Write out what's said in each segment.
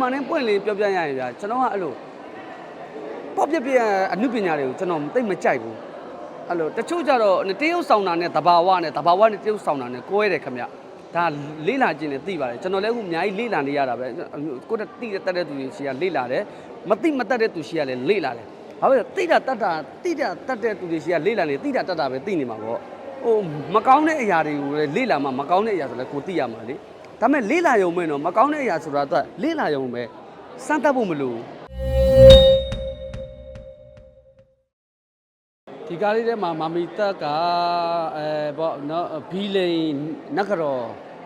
မှန်တိုင်းပွင့်လေးပြောပြရရင်ဗျာကျွန်တော်ကအဲ့လိုပေါ့ပြပြအမှုပညာတွေကိုကျွန်တော်တိတ်မကြိုက်ဘူးအဲ့လိုတချို့ကြတော့တရုပ်ဆောင်တာနဲ့တဘာဝနဲ့တဘာဝနဲ့တရုပ်ဆောင်တာနဲ့ကိုယ်ရတယ်ခင်ဗျဒါလေးလာခြင်းနဲ့သိပါတယ်ကျွန်တော်လည်းအခုအများကြီးလေးလာနေရတာပဲကိုယ်တိတဲ့တက်တဲ့သူတွေရှိရလေးလာတယ်မသိမတက်တဲ့သူရှိရလည်းလေးလာတယ်ဘာဖြစ်လဲတိတာတက်တာတိတာတက်တဲ့သူတွေရှိရလေးလာနေတိတာတက်တာပဲသိနေမှာပေါ့ဟိုမကောင်းတဲ့အရာတွေကိုလည်းလေးလာမှမကောင်းတဲ့အရာဆိုလည်းကိုသိရမှာလေ ဒါပေမဲ့လေးလာရုံပဲနော်မကောင်းတဲ့အရာဆိုတာတော့လေးလာရုံပဲစမ်းသပ်ဖို့မလိုဘူးဒီကားလေးထဲမှာမာမီတက်ကအဲပေါ့နော်ဘီလိန်နဂရော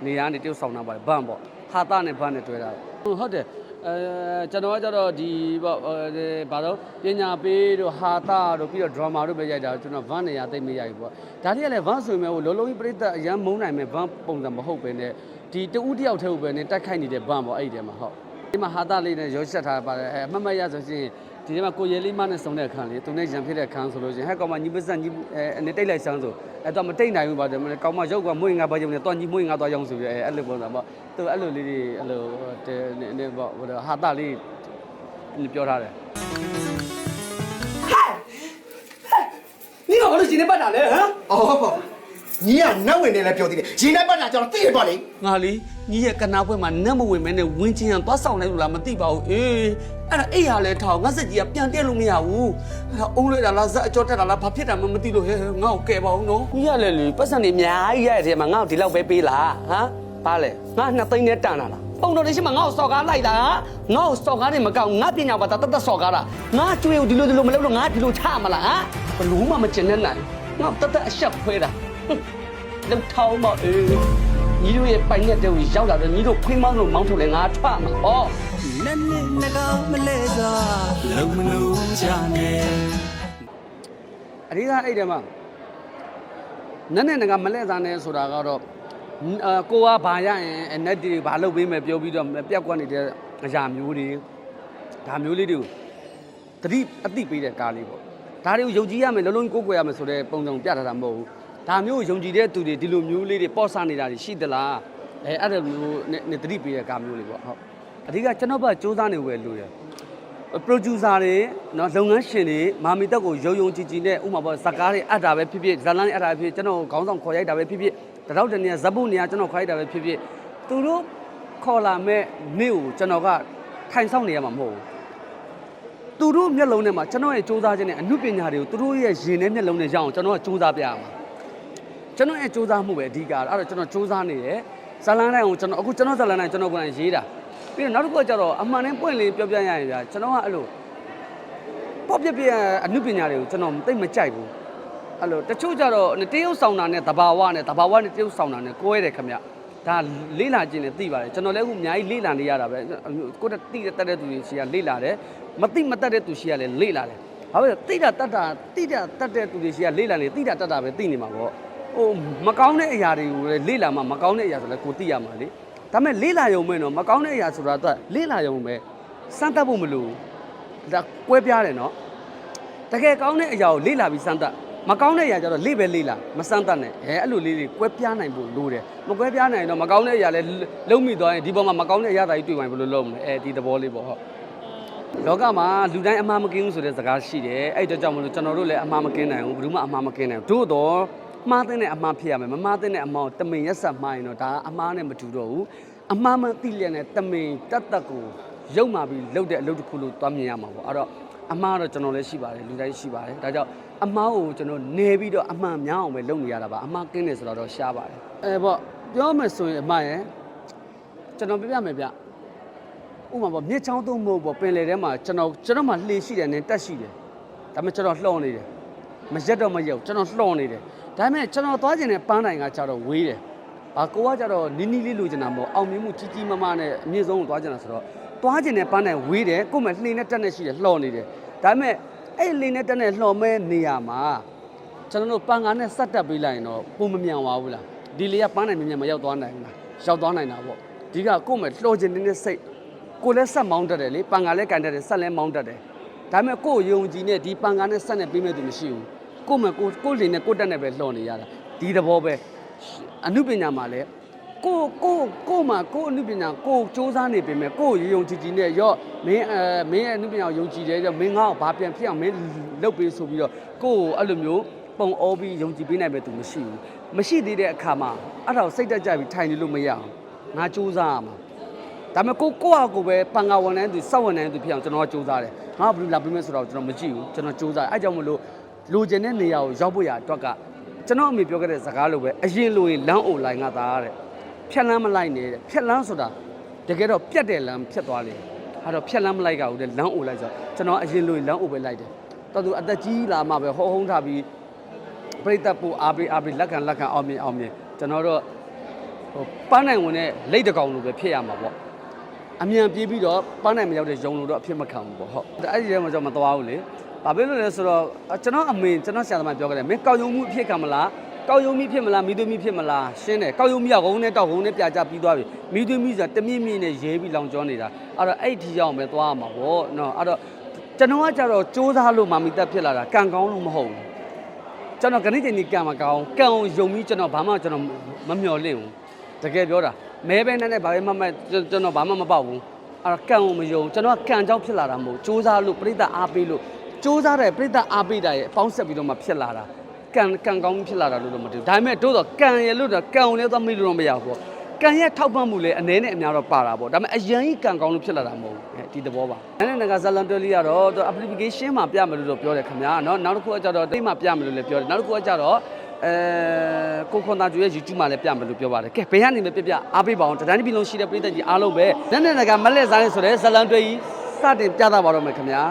နေရာနေတုပ်ဆောင်တာပါတယ်ဘန်ပေါ့ဟာတာနဲ့ဘန်နဲ့တွဲတာဟုတ်ဟုတ်တယ် အဲကျွန်တော်ကကြတော့ဒီပေါ့အဲဘာလို့ပညာပေးတို့ဟာတာတို့ပြီးတော့ drama တို့ပဲရိုက်တာကျွန်တော်ဘန်နေရာသိမ့်မရိုက်ဘူးပေါ့ဒါတွေကလည်းဘန်ဆိုရင်လည်းလုံးလုံးကြီးပြိတ္တအရန်မုန်းနိုင်မဲ့ဘန်ပုံစံမဟုတ်ပဲနဲ့ဒီတူဦးတယောက်တည်းဟုတ်ပဲနဲ့တိုက်ခိုက်နေတဲ့ဘန်ပေါ့အဲ့ဒီထဲမှာဟုတ်ဒီမှာဟာတာလေးနဲ့ရောချက်ထားပါတယ်အဲအမှတ်မရဆိုရှင် ဒီထဲမှာကိုရဲလေးမနဲ့စုံတဲ့အခန်းလေးသူနဲ့ရံဖြစ်တဲ့အခန်းဆိုလို့ရှင်ဟဲ့ကောင်မညီပစံညီအဲအနေတိတ်လိုက်ဆန်းဆိုအဲ့တော့မတိတ်နိုင်ဘူးပါတယ်ကောင်မရုပ်ကမွေးငါပါကြုံနဲ့တွန်ညီမွေးငါသွားရောင်းဆိုပြီးအဲအဲ့လိုပုံစံပေါ့သူအဲ့လိုလေးတွေအဲ့လိုတဲနေပေါ့ဟိုဟာတာလေးပြောထားတယ် 你搞的今天办啥嘞？啊？ အော် ညီကနတ်ဝင်နေလဲပြောသေးတယ်ရေနဲ့ပတ်တာကျွန်တော်သိရပါလေငါလေးညီရဲ့ကနာပွဲမှာနတ်မဝင်မဲနဲ့ဝင်းချင်းရန်သွားဆောင်လိုက်လို့လားမသိပါဘူးအေးအဲ့ဒါအိတ်ရလဲထောင်ငါစက်ကြီးကပြန်တက်လို့မရဘူးအဲ့ဒါအုံးလိုက်တာလားဇက်အကျော်တက်တာလားဘာဖြစ်တာမှမသိလို့ဟဲ့ငါ့ကိုကဲပါဦးနော်ညီရလဲလေပတ်စံနေအများကြီးရတဲ့ထဲမှာငါ့ကိုဒီလောက်ပဲပေးလားဟမ်ပါလေငါနှစ်သိန်းနဲ့တန်လာလားပုံတော်လေးရှိမှငါ့ကိုစော်ကားလိုက်တာငါ့ကိုစော်ကားနေမကောင်းငါပညာပါတာတတ်တတ်စော်ကားတာငါကျွေးကိုဒီလိုဒီလိုမလုပ်လို့ငါဒီလိုချမလားဟမ်ဘလို့မှမကျင်တဲ့နိုင်ငါတတ်တတ်အဆက်ခွဲတာဟွန်း လောက်ထောင်းမအေးညီတို့ရဲ့ပိုင်တဲ့တဲကိုရောက်လာတော့ညီတို့ခွင်းမောင်းလို့မောင်းထုတ်လဲငါထွက်မှာဟောနဲ့နဲ့နှကောင်မလဲစွာလုံမလုံးချနဲ့အဓိကအဲ့ဒီမှာနက်နဲ့ငါမလဲစားနဲ့ဆိုတာကတော့အာကိုကဘာရရင်အနက်တီဘာလုပ်ပေးမယ်ပြောပြီးတော့ပြက်ကွက်နေတဲ့အရာမျိုးတွေဒါမျိုးလေးတွေကိုတတိအတိပေးတဲ့ကားလေးပေါ့ဒါတွေကိုယုံကြည်ရမယ်လုံးလုံးကိုးကွယ်ရမယ်ဆိုတဲ့ပုံစံကိုပြထားတာမဟုတ်ဘူး ဒါမျိုးယုံကြည်တဲ့သူတွေဒီလိုမျိုးလေးတွေပေါ့ဆနေတာတွေရှိသလားအဲအဲ့လိုမျိုးနဲ့တတိပေးတဲ့ကားမျိုးလေးပေါ့ဟုတ်အဓိကကျွန်တော်ဘက်စူးစမ်းနေဝယ်လို့ရ producer တွေနော်လုပ်ငန်းရှင်တွေမာမီတက်ကိုရုံရုံကြည်ကြည်နဲ့ဥမာပေါ့ဇကားတွေအပ်တာပဲဖြစ်ဖြစ်ဇာလန်းတွေအပ်တာဖြစ်ကျွန်တော်ခေါင်းဆောင်ခေါ်ရိုက်တာပဲဖြစ်ဖြစ်တရောက်တနေဇပုတ်နေကကျွန်တော်ခေါ်ရိုက်တာပဲဖြစ်ဖြစ်သူတို့ခေါ်လာမဲ့နေ့ကိုကျွန်တော်ကထိုင်ဆောင်နေရမှာမဟုတ်ဘူးသူတို့မျက်လုံးထဲမှာကျွန်တော်ရဲ့စူးစမ်းခြင်းနဲ့အမှုပညာတွေကိုသူတို့ရဲ့ရင်ထဲမျက်လုံးနဲ့ရအောင်ကျွန်တော်ကစူးစမ်းပြရမှာ ကျွန်တော်ရဲ့စူးစမ်းမှုပဲအဓိကအဲ့တော့ကျွန်တော်စူးစမ်းနေတယ်ဇာလန်းတိုင်းကိုကျွန်တော်အခုကျွန်တော်ဇာလန်းတိုင်းကျွန်တော်ကရေးတာပြီးတော့နောက်တစ်ခုကကျတော့အမှန်တမ်းပွင့်လေးပြောပြရရင်ဗျာကျွန်တော်ကအဲ့လိုပေါ့ပြပြအမှုပညာတွေကိုကျွန်တော်တိတ်မကြိုက်ဘူးအဲ့လိုတချို့ကြတော့တရုပ်ဆောင်တာနဲ့တဘာဝနဲ့တဘာဝနဲ့တရုပ်ဆောင်တာနဲ့ကိုယ်ရတယ်ခင်ဗျဒါလေးလာခြင်းနဲ့သိပါတယ်ကျွန်တော်လည်းအခုအများကြီးလေးလာနေရတာပဲကိုယ်တိတဲ့တက်တဲ့သူတွေရှိရလေးလာတယ်မသိမတက်တဲ့သူရှိရလည်းလေးလာတယ်ဘာဖြစ်လဲတိတာတက်တာတိတာတက်တဲ့သူတွေရှိရလေးလာနေတိတာတက်တာပဲသိနေမှာပေါ့ ဟိုမကောင်းတဲ့အရာတွေကိုလည်းလေးလာမှမကောင်းတဲ့အရာဆိုလည်းကိုသိရမှာလေဒါပေမဲ့လေးလာရုံပဲနော်မကောင်းတဲ့အရာဆိုတာတော့လေးလာရုံပဲစမ်းသပ်ဖို့မလိုဘူးဒါကွဲပြားတယ်နော်တကယ်ကောင်းတဲ့အရာကိုလေ့လာပြီးစမ်းသပ်မကောင်းတဲ့အရာကျတော့လေ့ပဲလေ့လာမစမ်းသပ်နဲ့အဲအဲ့လိုလေးတွေကွဲပြားနိုင်ဖို့လိုတယ်မကွဲပြားနိုင်ရင်တော့မကောင်းတဲ့အရာလည်းလုံးမိသွားရင်ဒီပေါ်မှာမကောင်းတဲ့အရာတွေတွေ့ဝင်ဘယ်လိုလုပ်မလဲအဲဒီသဘောလေးပေါ့ဟုတ်လောကမှာလူတိုင်းအမှားမကင်းဘူးဆိုတဲ့စကားရှိတယ်အဲ့အတွက်ကြောင့်မလို့ကျွန်တော်တို့လည်းအမှားမကင်းနိုင်ဘူးဘယ်သူမှအမှားမကင်းနိုင်ဘူးတို့တော့ မှားတဲ့အမှားဖြစ်ရမယ်မမှားတဲ့အမှားကိုတမင်ရက်ဆက်မှားရင်တော့ဒါအမှားနဲ့မတူတော့ဘူးအမှားမသိလျက်နဲ့တမင်တတ်တတ်ကိုရုပ်မာပြီးလုပ်တဲ့အလုပ်တစ်ခုလို့သွားမြင်ရမှာပေါ့အဲ့တော့အမှားတော့ကျွန်တော်လည်းရှိပါတယ်လူတိုင်းရှိပါတယ်ဒါကြောင့်အမှားကိုကျွန်တော်နေပြီးတော့အမှန်များအောင်ပဲလုပ်နေရတာပါအမှားကင်းတယ်ဆိုတော့တော့ရှားပါတယ်အဲပေါ့ပြောမယ်ဆိုရင်အမှားရဲ့ကျွန်တော်ပြပြမယ်ဗျဥပမာပေါ့မြစ်ချောင်းသုံးမို့ပေါ့ပင်လယ်ထဲမှာကျွန်တော်ကျွန်တော်မှလှေရှိတယ်နဲ့တက်ရှိတယ်ဒါပေမဲ့ကျွန်တော်လှော်နေတယ်မရက်တော့မရက်ဘူးကျွန်တော်လှော်နေတယ် ဒါပေမဲ့ကျွန်တော်သွားကျင်တဲ့ပန်းတိုင်ကကျတော့ဝေးတယ်အာကိုကကျတော့နီးနီးလေးလိုချင်တာမဟုတ်အောင်မြင်မှုကြီးကြီးမားမားနဲ့အမြင့်ဆုံးကိုသွားကျင်တာဆိုတော့သွားကျင်တဲ့ပန်းတိုင်ဝေးတယ်ကို့မဲ့လှေနဲ့တက်နဲ့ရှိတယ်လှော်နေတယ်ဒါပေမဲ့အဲ့လင်းနဲ့တက်နဲ့လှော်မဲနေရမှာကျွန်တော်တို့ပန်ကားနဲ့စက်တက်ပေးလိုက်ရင်တော့ပုံမမြန်ပါဘူးလားဒီလေကပန်းနိုင်မြန်မြန်မရောက်သွားနိုင်ဘူးလားရောက်သွားနိုင်တာပေါ့ဒီကကို့မဲ့လှော်ခြင်းနေတဲ့စိတ်ကိုလည်းဆက်မောင်းတတ်တယ်လေပန်ကားလည်းကန်တတ်တယ်ဆက်လည်းမောင်းတတ်တယ်ဒါပေမဲ့ကို့ယုံကြည်နဲ့ဒီပန်ကားနဲ့ဆက်နဲ့ပေးမဲ့သူမရှိဘူး ကို့မဲ့ကိုကို့လင်းနဲ့ကို့တက်နဲ့ပဲလှော်နေရတာဒီသဘောပဲအမှုပညာမှာလည်းကိုကိုကိုမှာကိုအနုပညာကိုစူးစမ်းနေပေမဲ့ကိုရေုံကြည်ကြည်နဲ့ရော့မင်းအဲမင်းရဲ့အနုပညာကိုယုံကြည်တယ်ရောမင်းငါ့ကိုဘာပြန်ဖြစ်အောင်မင်းလုပ်ပေးဆိုပြီးတော့ကိုကိုအဲ့လိုမျိုးပုံအောပြီးယုံကြည်ပေးနိုင်မဲ့သူမရှိဘူးမရှိသေးတဲ့အခါမှာအဲ့ဒါကိုစိတ်တက်ကြပြီးထိုင်နေလို့မရအောင်ငါစူးစမ်းရမှာဒါပေမဲ့ကိုကိုကကိုပဲပန်ကဝန်တန်းသူစောက်ဝန်တန်းသူဖြစ်အောင်ကျွန်တော်ကစူးစမ်းတယ်ငါကဘယ်လိုလာပေးမဲ့ဆိုတော့ကျွန်တော်မကြည့်ဘူးကျွန်တော်စူးစမ်းတယ်အဲ့ကြောင့်မလို့ လိုချင်တဲ့နေရာကိုရောက်ဖို့ရအတွက်ကကျွန်တော်အမေပြောခဲ့တဲ့စကားလိုပဲအရင်လိုရင်လမ်းအိုလိုက်ငါသားတဲ့ဖြက်လန်းမလိုက်နဲ့တဲ့ဖြက်လန်းဆိုတာတကယ်တော့ပြတ်တဲ့လမ်းဖြတ်သွားလေအဲ့တော့ဖြက်လန်းမလိုက်ကဘူးတဲ့လမ်းအိုလိုက်ဆိုတော့ကျွန်တော်အရင်လိုရင်လမ်းအိုပဲလိုက်တယ်တော်သူအသက်ကြီးလာမှပဲဟောဟုံးထားပြီးပြိတ္တပူအားပေးအားပေးလက်ခံလက်ခံအောင်မြင်အောင်မြင်ကျွန်တော်တို့ဟိုပန်းနိုင်ဝင်တဲ့လက်တကောင်လိုပဲဖြစ်ရမှာပေါ့အမြန်ပြေးပြီးတော့ပန်းနိုင်မရောက်တဲ့ရုံလိုတော့အဖြစ်မခံဘူးပေါ့ဟုတ်အဲ့ဒီထဲမှာကျွန်တော်မသွားဘူးလေ ဘာဖြစ်လို့လဲဆိုတော့ကျွန်တော်အမေကျွန်တော်ဆရာသမားပြောခဲ့တယ်မင်းကောက်ယုံမှုအဖြစ်ခံမလားကောက်ယုံမိဖြစ်မလားမိသွေးမိဖြစ်မလားရှင်းတယ်ကောက်ယုံမိကဂုံနဲ့တောက်ဂုံနဲ့ပြကြပြီးသွားပြီမိသွေးမိဆိုတာတမြင့်မြင့်နဲ့ရဲပြီးလောင်ကျွမ်းနေတာအဲ့တော့အဲ့ဒီရောက်မယ်သွားရမှာပေါ့နော်အဲ့တော့ကျွန်တော်ကကြတော့စူးစမ်းလို့မမီတက်ဖြစ်လာတာကံကောင်းလို့မဟုတ်ဘူးကျွန်တော်ခဏချိန်ဒီကံမကောင်းကံကိုယုံပြီးကျွန်တော်ဘာမှကျွန်တော်မမျှော်လင့်ဘူးတကယ်ပြောတာမဲပဲနဲ့နဲ့ဘာပဲမမကျွန်တော်ဘာမှမပေါက်ဘူးအဲ့တော့ကံကိုမယုံကျွန်တော်ကကံကြောင့်ဖြစ်လာတာမဟုတ်စူးစမ်းလို့ပြိတ္တအားပေးလို့ စူးစမ်းတဲ့ပြိတ္တအားပေးတာရဲ့အပေါင်းဆက်ပြီးတော့မှဖြစ်လာတာ ကံကံကောင်းဖြစ်လာတာလို့တော့မတူဘူးဒါပေမဲ့တို့တော့ကံရလို့တော့ကံကိုလည်းသွားမိလို့တော့မရဘူးပေါ့ကံရဲ့ထောက်ပံ့မှုလည်းအနေနဲ့အများတော့ပါတာပေါ့ဒါပေမဲ့အရင်ကြီးကံကောင်းလို့ဖြစ်လာတာမဟုတ်ဘူးအဲဒီသဘောပါအဲ့နဲ့ငါဇလန်တွဲလေးကတော့သူ application မှာပြမယ်လို့တော့ပြောတယ်ခင်ဗျာเนาะနောက်တစ်ခုကကျတော့တိတ်မှာပြမယ်လို့လည်းပြောတယ်နောက်တစ်ခုကကျတော့အဲကိုခွန်သားကျွေးရဲ့ YouTube မှာလည်းပြမယ်လို့ပြောပါတယ်ကဲဘယ်ကနေပဲပြပြအားပေးပါအောင်တဒန်းပြည်လုံးရှိတဲ့ပြည်သက်ကြီးအားလုံးပဲနဲ့နဲ့ငါမလဲစားနေဆိုတဲ့ဇလန်တွဲကြီးစတင်ပြသပါတော့မယ်ခင်ဗျာ